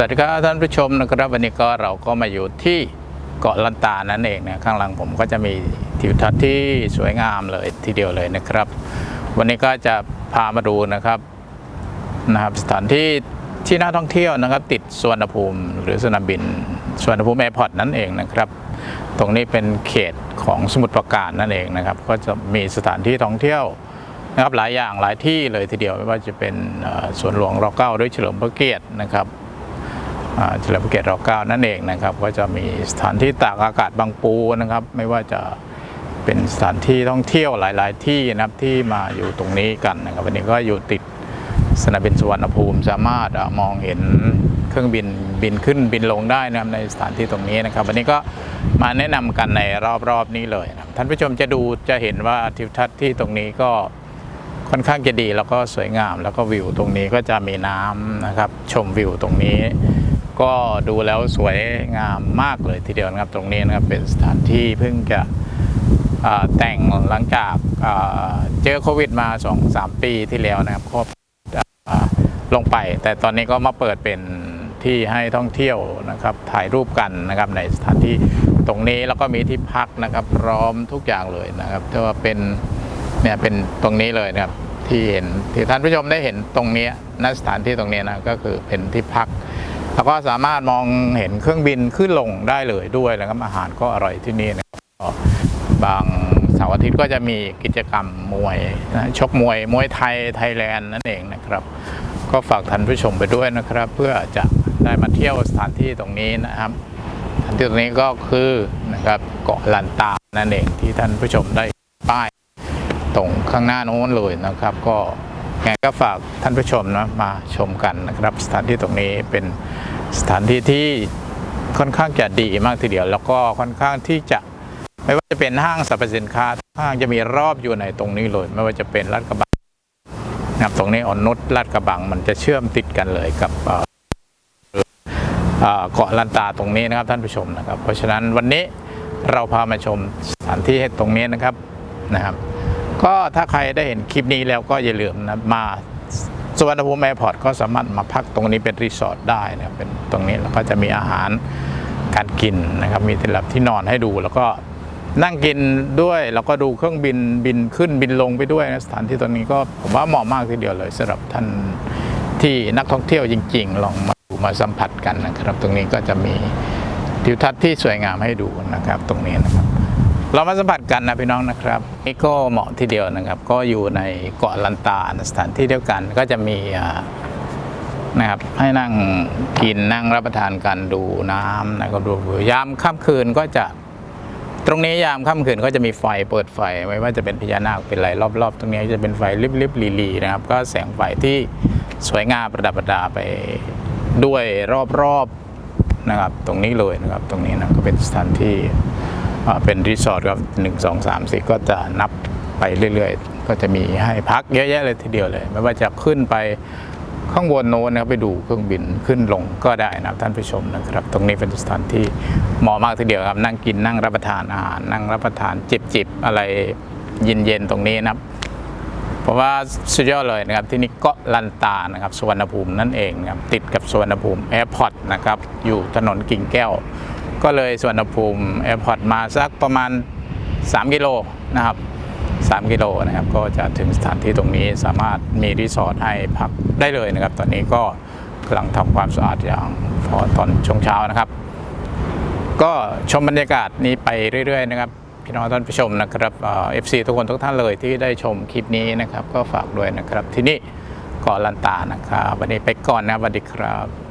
สวัสดีครับท่านผู้ชมนะครับวันนี้ก็เราก็มาอยู่ที่เกาะลันตานั่นเองนะข้างหลังผมก็จะมีทิวทัศน์ที่สวยงามเลยทีเดียวเลยนะครับ วันนี้ก็จะพามาดูนะครับนะครับ สถานที่ที่น่าท่องเที่ยวนะครับ ติดสวนภูมิหรือสนามบินสวนภูมิแอร์พอร์ตนั่นเองนะครับ ตรงนี้เป็นเขตของสมุทรปราการนั่นเองนะครับ ก็จะมีสถานที่ท่องเที่ยวนะครับหลายอย่างหลายที่เลยทีเดียวไม่ว่าจะเป็นสวนหลวงรเก้าด้วยเฉลิมพระเกียรตินะครับ เฉลิมพระเกียรติรเก้านั่นเองนะครับ ก็จะมีสถานที่ตากอากาศบางปูนะครับ ไม่ว่าจะเป็นสถานที่ท่องเที่ยวหลาย ๆ ที่นะครับที่มาอยู่ตรงนี้กันนะครับ วันนี้ก็อยู่ติดสนามบินสุวรรณภูมิสามารถมองเห็นเครื่องบินบินขึ้นบินลงได้นะครับในสถานที่ตรงนี้นะครับ วันนี้ก็มาแนะนำกันในรอบ ๆ นี้เลยนะท่านผู้ชมจะดูจะเห็นว่าทิวทัศน์ที่ตรงนี้ก็ค่อนข้างจะดีแล้วก็สวยงาม แล้วก็วิวตรงนี้ก็จะมีน้ำนะครับชมวิวตรงนี้ ก็ดูแล้วสวยงามมากเลยทีเดียวนะครับตรงนี้นะครับเป็นสถานที่เพิ่งจะแต่งหลังจากเจอโควิดมา 2-3 ปีที่แล้วนะครับก็อ่าลงไป แต่ตอนนี้ก็มาเปิดเป็นที่ให้ท่องเที่ยวนะครับถ่ายรูปกันนะครับในสถานที่ตรงนี้แล้วก็มีที่พักนะครับพร้อมทุกอย่างเลยนะครับถ้าว่าเป็นเนี่ยเป็นตรงนี้เลยนะครับที่เห็นที่ท่านผู้ชมได้เห็นตรงนี้ณสถานที่ตรงนี้นะก็คือเป็นที่พัก แล้วก็สามารถมองเห็นเครื่องบินขึ้นลงได้เลยด้วยนะครับอาหารก็อร่อยที่นี่นะครับบางเสาร์อาทิตย์ก็จะมีกิจกรรมมวยนะชกมวยมวยไทยไทยแลนด์นั่นเองนะครับ ก็ฝากท่านผู้ชมไปด้วยนะครับ เพื่อจะได้มาเที่ยวสถานที่ตรงนี้นะครับสถานที่ตรงนี้ก็คือนะครับเกาะลันตานั่นเองที่ท่านผู้ชมได้ป้ายตรงข้างหน้าโน้นเลยนะครับ ก็ ไงก็ฝากท่านผู้ชมนะมาชมกันนะครับสถานที่ตรงนี้เป็นสถานที่ที่ค่อนข้างจะดีมากทีเดียว แล้วก็ค่อนข้างที่จะไม่ว่าจะเป็นห้างสรรพสินค้าห้างจะมีรอบอยู่ในตรงนี้เลย ไม่ว่าจะเป็นลาดกระบังนะครับตรงนี้อ่อนนุชลาดกระบังมันจะเชื่อมติดกันเลยกับเอ่อเอ่อเกาะลันตาตรงนี้นะครับท่านผู้ชมนะครับ เพราะฉะนั้นวันนี้เราพามาชมสถานที่ตรงนี้นะครับนะครับ ก็ถ้าใครได้เห็นคลิปนี้แล้วก็อย่าลืมนะมาสวนภูมิแอร์พอร์ตก็สามารถมาพักตรงนี้เป็นรีสอร์ทได้นะเป็นตรงนี้แล้วก็จะมีอาหารการกินนะครับ มีที่หลับที่นอนให้ดูแล้วก็นั่งกินด้วยแล้วก็ดูเครื่องบินบินขึ้นบินลงไปด้วยนะสถานที่ตรงนี้ก็ผมว่าเหมาะมากทีเดียวเลยสำหรับท่านที่นักท่องเที่ยวจริง ๆ ลองมาดูมาสัมผัสกันนะครับ ตรงนี้ก็จะมีทิวทัศน์ที่สวยงามให้ดูนะครับ ตรงนี้นะครับ เรามาสัมผัสกันนะพี่น้องนะครับนี่ก็เหมาะทีเดียวนะครับ ก็อยู่ในเกาะลันตาสถานที่เดียวกันก็จะมีนะครับให้นั่งกินนั่งรับประทานกันดูน้ำนะก็ดูยามค่ำคืนก็จะตรงนี้ยามค่ำคืนก็จะมีไฟเปิดไฟไม่ว่าจะเป็นพญานาคเป็นไรรอบ ๆ ตรงนี้จะเป็นไฟลิบๆลีๆนะครับ ก็แสงไฟที่สวยงามประดับประดาไปด้วยรอบๆนะครับ ตรงนี้เลยนะครับ ตรงนี้นะก็เป็นสถานที่ เป็นรีสอร์ทครับหนึ่งสองสามสี่ก็จะนับไปเรื่อยๆ ก็จะมีให้พักเยอะแยะเลยทีเดียวเลย ไม่ว่าจะขึ้นไปข้างบนโน้นนะครับไปดูเครื่องบินขึ้นลงก็ได้นะครับท่านผู้ชมนะครับ ตรงนี้เป็นสถานที่เหมาะมากทีเดียวครับ นั่งกินนั่งรับประทานอาหารนั่งรับประทานจิบจิบๆอะไรเย็นๆตรงนี้นะครับเพราะว่าสุดยอดเลยนะครับที่นี่เกาะลันตานะครับสุวรรณภูมินั่นเองนะครับติดกับสุวรรณภูมิแอร์พอร์ตนะครับอยู่ถนนกิ่งแก้ว ก็เลยสวรรณภูมิแอร์พอร์ตมาสักประมาณ 3 กิโลนะครับ 3 กิโลนะครับ ก็จะถึงสถานที่ตรงนี้สามารถมีรีสอร์ทให้พักได้เลยนะครับ ตอนนี้ก็กำลังทำความสะอาดอย่างพอตอนช่วงเช้านะครับ ก็ชมบรรยากาศนี้ไปเรื่อย ๆ นะครับพี่น้องท่านผู้ชมนะครับเอฟซีทุกคนทุกท่านเลยที่ได้ชมคลิปนี้นะครับ ก็ฝากด้วยนะครับที่นี่กาะลันตานะครับ วันนี้ไปก่อนนะสวัสดีครับ